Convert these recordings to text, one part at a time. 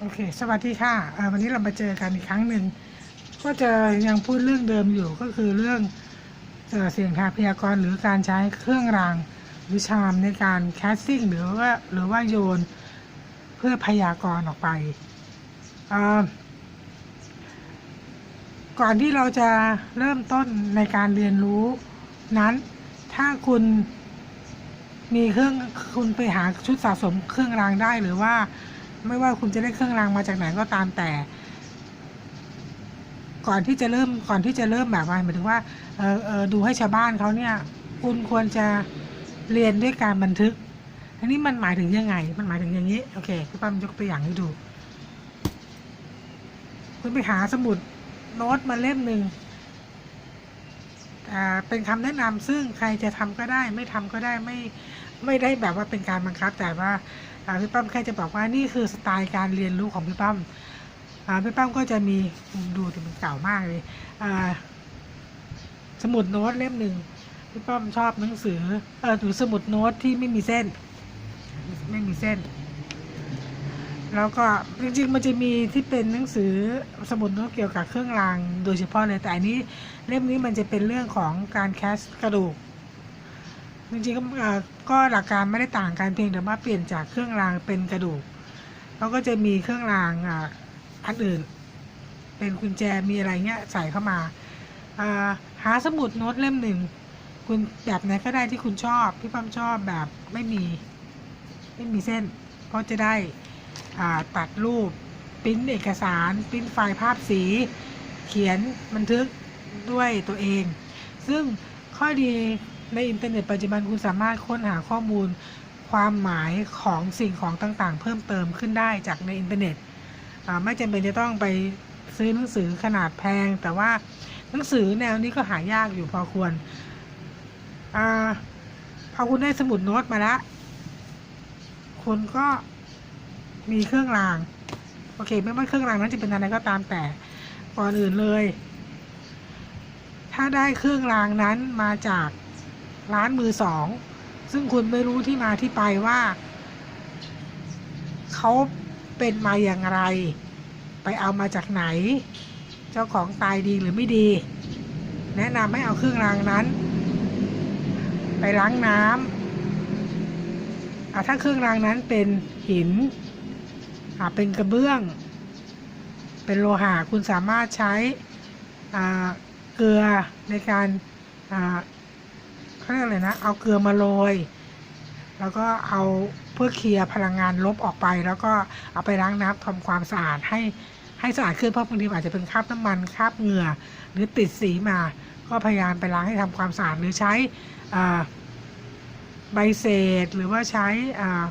โอเค สวัสดีค่ะวันนี้เรามาเจอกันอีกครั้งหนึ่ง ก็จะยังพูดเรื่องเดิมอยู่ก็คือเรื่องเสียงทาพยากรณ์หรือการใช้เครื่องรางหรือชามในการแคสติ้งหรือว่าหรือว่าโยนเพื่อพยากรณ์ออกไป ก่อนที่เราจะเริ่มต้นในการเรียนรู้นั้น ถ้าคุณมีเครื่องคุณไปหาชุดสะสมเครื่องรางได้หรือว่า ไม่ว่าคุณจะได้เครื่องรางมาจากไหนก็ตามแต่ ก่อนที่จะเริ่มก่อนที่จะเริ่มแบบว่าหมายถึงว่าเออเออดูให้ชาวบ้านเขาเนี่ย คุณควรจะเรียนด้วยการบันทึก อันนี้มันหมายถึงยังไง มันหมายถึงอย่างนี้โอเคพี่ปั้มยกตัวอย่างให้ดู คุณไปหาสมุดโน้ตมาเล่มหนึ่งอ่าเป็นคำแนะนำซึ่งใครจะทำก็ได้ ไม่ทำก็ได้ไม่ไม่ได้แบบว่าเป็นการบังคับแต่ว่า พี่ปั้มแค่จะบอกว่านี่คือสไตล์การเรียนรู้ของพี่ปั้มอ่าพี่ปั้มก็จะมีดูถึงมันเก่ามากเลยอ่าสมุดโน้ตเล่มหนึ่งพี่ปั้มชอบหนังสือเออหรือสมุดโน้ตที่ไม่มีเส้น ไม่มีเส้น แล้วก็จริงๆมันจะมีที่เป็นหนังสือสมุดโน้ตเกี่ยวกับเครื่องราง โดยเฉพาะเลยแต่อันนี้เล่มนี้มันจะเป็นเรื่องของการแคสกระดูก จริงๆก็ก็หลักการไม่ได้ต่างกันเพียงแต่ว่าเปลี่ยนจากเครื่องรางเป็นกระดูก แล้วก็จะมีเครื่องรางอันอื่น เป็นกุญแจมีอะไรเงี้ยใส่เข้ามาหาสมุดโน้ตเล่มหนึ่งคุณแบบไหนก็ได้ที่คุณชอบพี่ปั้มชอบแบบไม่มีไม่มีเส้น เพราะจะได้ตัดรูปปริ้นเอกสารปริ้นไฟล์ภาพสี เขียนบันทึกด้วยตัวเอง ซึ่งข้อดี ในอินเทอร์เน็ตปัจจุบันคุณสามารถค้นหาข้อมูลความหมายของสิ่งของต่างๆ เพิ่มเติมขึ้นได้จากในอินเทอร์เน็ตไม่จำเป็นจะต้องไปซื้อหนังสือขนาดแพง แต่ว่าหนังสือแนวนี้ก็หายากอยู่พอควรอพอคุณได้สมุดโน้ตมาแล้วคุณก็มีเครื่องราง โอเค ไม่ว่าเครื่องรางนั้นจะเป็นอะไรก็ตามแต่ก่อนอื่นเลย ถ้าได้เครื่องรางนั้นมาจาก ร้านมือสอง ซึ่งคุณไม่รู้ที่มาที่ไปว่า เขาเป็นมาอย่างไร ไปเอามาจากไหน เจ้าของตายดีหรือไม่ดี แนะนำให้เอาเครื่องรางนั้น ไปล้างน้ำถ้าเครื่องรางนั้นเป็นหินเป็นกระเบื้อง เป็นโลหะคุณสามารถใช้เกลือในการ เขาเรียกอะไรนะ เอาเกลือมาโรย แล้วก็เอาเพื่อเคลียร์พลังงานลบออกไป แล้วก็เอาไปล้างน้ำทำความสะอาดให้ให้สะอาดขึ้นเพราะบางทีอาจจะเป็นคราบน้ำมันคราบเหงื่อ หรือติดสีมา ก็พยายามไปล้างให้ทำความสะอาดหรือใช้ใบเศษหรือว่าใช้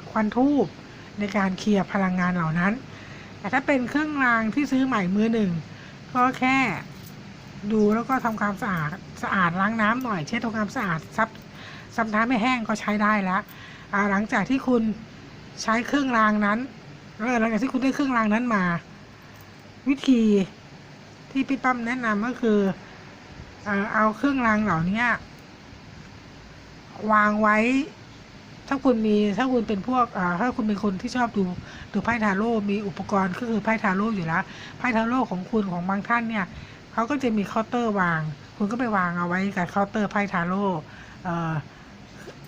ควันทูบในการเคลียร์พลังงานเหล่านั้น แต่ถ้าเป็นเครื่องรางที่ซื้อใหม่มือหนึ่ง ก็แค่ดูแล้วก็ทำความสะอาด สะอาดล้างน้ำหน่อยเช็ดทำความสะอาดซับซับน้ำไม่แห้งก็ใช้ได้แล้วหลังจากที่คุณใช้เครื่องรางนั้นหลังจากที่คุณได้เครื่องรางนั้นมา วิธีที่พี่ปั้มแนะนำก็คือเอาเครื่องรางเหล่านี้วางไว้ ถ้าคุณมีถ้าคุณเป็นพวกถ้าคุณเป็นคนที่ชอบดูดูไพ่ทาโร่มีอุปกรณ์ก็คือไพ่ทาโร่อยู่แล้วไพ่ทาโร่ของคุณของบางท่านเนี่ยเขาก็จะมีเคาน์เตอร์วาง คุณก็ไปวางเอาไว้กับเคาน์เตอร์ไพ่ทาโร่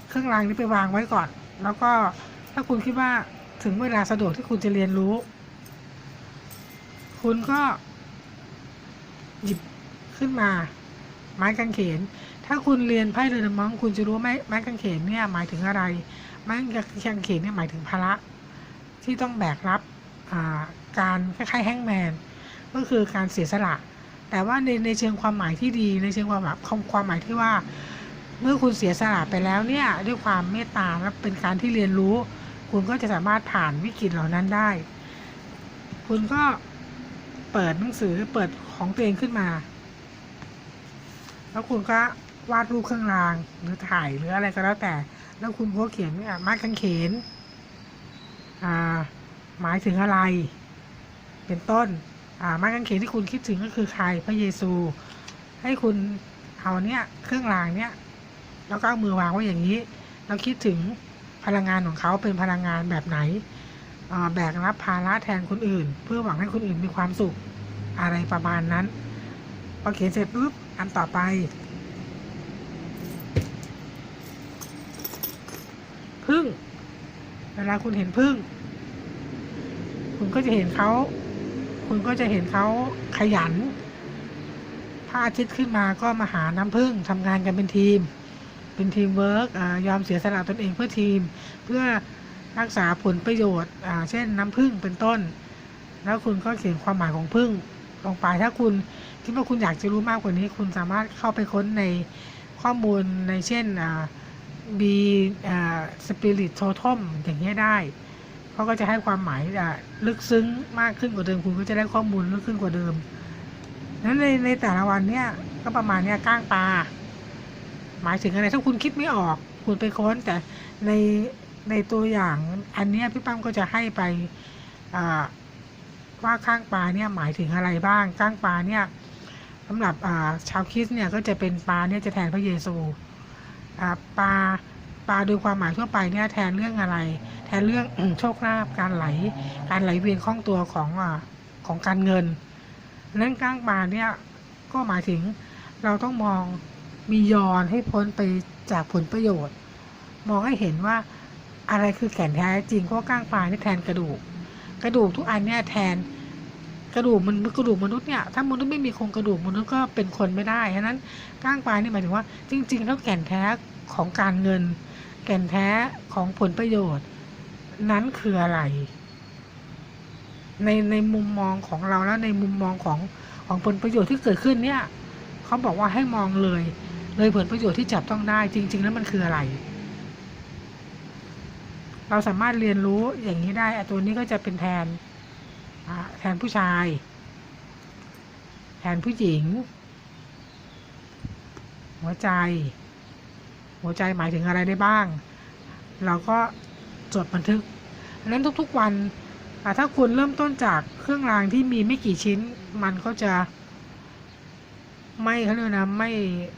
เครื่องรางนี้ไปวางไว้ก่อน แล้วก็ถ้าคุณคิดว่าถึงเวลาสะดวกที่คุณจะเรียนรู้ คุณก็หยิบขึ้นมา ไม้กางเขน ถ้าคุณเรียนไพ่เรือมองคุณจะรู้ว่าไม้ไม้กางเขนเนี่ยหมายถึงอะไร ไม้กางเขนเนี่ยหมายถึงภาระที่ต้องแบกรับการคล้ายๆแฮงแมนก็คือการเสียสละ แต่ว่าในในเชิงความหมายที่ดีในเชิงความแบบความความหมายที่ว่า เมื่อคุณเสียสละไปแล้วเนี่ยด้วยความเมตตาและเป็นการที่เรียนรู้ คุณก็จะสามารถผ่านวิกฤตเหล่านั้นได้ คุณก็เปิดหนังสือเปิดของตัวเองขึ้นมา แล้วคุณก็วาดรูปเครื่องรางหรือถ่ายหรืออะไรก็แล้วแต่ แล้วคุณก็เขียนว่าไม้กางเขน อ่า หมายถึงอะไร เป็นต้น ไม้กางเขนที่คุณคิดถึงก็คือใครพระเยซู ให้คุณเอาเนี่ยเครื่องรางเนี่ยแล้วก็เอามือวางไว้อย่างนี้ แล้วคิดถึงพลังงานของเขาเป็นพลังงานแบบไหนแบกรับภาระแทนคนอื่น เพื่อหวังให้คนอื่นมีความสุขอะไรประมาณนั้นพอเขียนเสร็จปุ๊บอันต่อไป พึ่ง เวลาคุณเห็นพึ่ง คุณก็จะเห็นเขา คุณก็จะเห็นเขาขยันพระอาทิตย์ขึ้นมาก็มาหาน้ำพึ่งทำงานกันเป็นทีม เป็นทีมเวิร์กยอมเสียสละตนเองเพื่อทีม เพื่อรักษาผลประโยชน์เช่นน้ำพึ่งเป็นต้น แล้วคุณก็เขียนความหมายของพึ่งลงไปถ้าคุณคิดว่าคุณอยากจะรู้มากกว่านี้ คุณสามารถเข้าไปค้นในข้อมูลในเช่นบีสปิริตโททอมอย่างเงี้ยได้ เขาก็จะให้ความหมายอะลึกซึ้งมากขึ้นกว่าเดิมคุณก็จะได้ข้อมูลลึกขึ้นกว่าเดิมนั้นในในแต่ละวันเนี่ยก็ประมาณเนี้ยก้างปลาหมายถึงอะไรถ้าคุณคิดไม่ออก คุณไปค้นแต่ในในตัวอย่างอันเนี้ยพี่ปั้มก็จะให้ไปว่าข้างปลาเนี่ยหมายถึงอะไรบ้างก้างปลาเนี่ยสำหรับชาวคริสเนี่ยก็จะเป็นปลาเนี่ยจะแทนพระเยซูปลาปลาโดยความหมายทั่วไปเนี่ยแทนเรื่องอะไร แทนเรื่องโชคลาภการไหล การไหลเวียนคล่องตัวของอของการเงินนั้นก้างปลาเนี่ยก็หมายถึงเราต้องมองมียอนให้พ้นไปจากผลประโยชน์ มองให้เห็นว่าอะไรคือแก่นแท้จริงเพราะก้างปลานี่แทนกระดูก กระดูกทุกอันเนี่ยแทนกระดูกมันกระดูกมนุษย์เนี่ยถ้ามนุษย์ไม่มีโครงกระดูกมนุษย์ก็เป็นคนไม่ได้ฉะนั้นก้างปลานี่หมายถึงว่า จริง ๆ แล้วแก่นแท้ของการเงิน แก่นแท้ของผลประโยชน์ นั้นคืออะไร ในในมุมมองของเราแล้วในมุมมองของของผลประโยชน์ที่เกิดขึ้นเนี่ยเขาบอกว่าให้มองเลย เลยผลประโยชน์ที่จับต้องได้จริง ๆ แล้วมันคืออะไร เราสามารถเรียนรู้อย่างนี้ได้ตัวนี้ก็จะเป็นแทนแทนผู้ชาย แทนผู้หญิง หัวใจ หัวใจหมายถึงอะไรได้บ้าง เราก็ จดบันทึกดังนั้นทุกๆวันถ้าคุณเริ่มต้นจากเครื่องรางที่มีไม่กี่ชิ้น มันก็จะไม่เขาเรียกนะไม่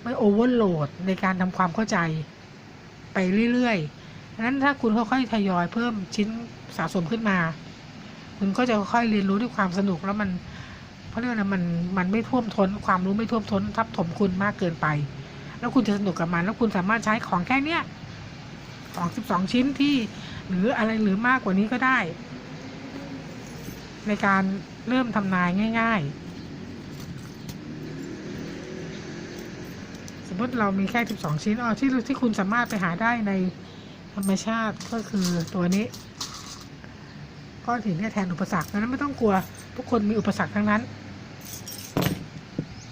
ไม่โอเวอร์โหลดในการทำความเข้าใจไปเรื่อยๆดังนั้นถ้าคุณค่อยๆทยอยเพิ่มชิ้นสะสมขึ้นมา คุณก็จะค่อยเรียนรู้ด้วยความสนุกแล้วมันเขาะเรียกนะมันมันไม่ท่วมท้นความรู้ไม่ท่วมท้นทับถมคุณมากเกินไป แล้วคุณจะสนุกกับมัน แล้วคุณสามารถใช้ของแค่เนี้ยของสิบสองชิ้นที่ หรืออะไรหรือมากกว่านี้ก็ได้ ในการเริ่มทำนายง่าย ๆ สมมติเรามีแค่สิบสองชิ้นอ๋อที่ที่คุณสามารถไปหาได้ในธรรมชาติก็คือตัวนี้ก้อนหินเนี่ยแทนอุปสรรคดังนั้นไม่ต้องกลัว ทุกคนมีอุปสรรคทั้งนั้น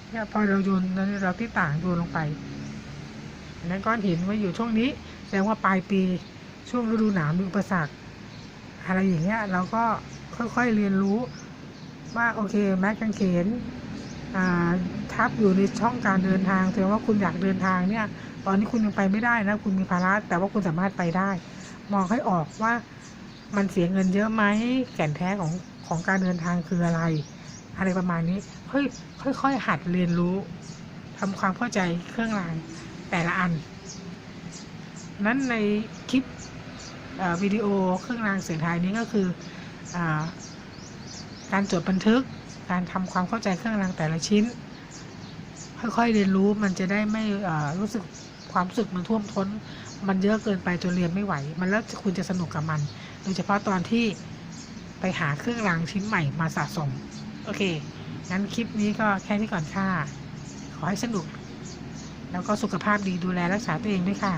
เนี่ยพอเราโยนเราที่ต่างโยนลงไปนั้นก้อนหินไว้อยู่ช่วงนี้แสดงว่าปลายปี ช่วงฤดูหนาวมีอุปสรรคอะไรอย่างเงี้ยเราก็ค่อยๆเรียนรู้ว่าโอเคแม็กกางเขนทับอยู่ในช่องการเดินทางแสดงว่าคุณอยากเดินทางเนี่ย ตอนนี้คุณยังไปไม่ได้นะ คุณมีภาระแต่ว่าคุณสามารถไปได้ มองให้ออกว่ามันเสียเงินเยอะไหมแก่นแท้ของของการเดินทางคืออะไร อะไรประมาณนี้เฮ้ยค่อยๆหัดเรียนรู้ทำความเข้าใจเครื่องรางแต่ละอัน นั้นในคลิป วิดีโอเครื่องรางเสียงไทยนี้ก็คืออการจดบันทึกการทำความเข้าใจเครื่องรางแต่ละชิ้น ค่อยๆเรียนรู้มันจะได้ไม่รู้สึกความรู้สึกมันท่วมท้น มันเยอะเกินไปจนเรียนไม่ไหว มันแล้วคุณจะสนุกกับมัน โดยเฉพาะตอนที่ไปหาเครื่องรางชิ้นใหม่มาสะสม โอเค งั้นคลิปนี้ก็แค่นี้ก่อนค่ะ ขอให้สนุก แล้วก็สุขภาพดีดูแลรักษาตัวเองด้วยค่ะ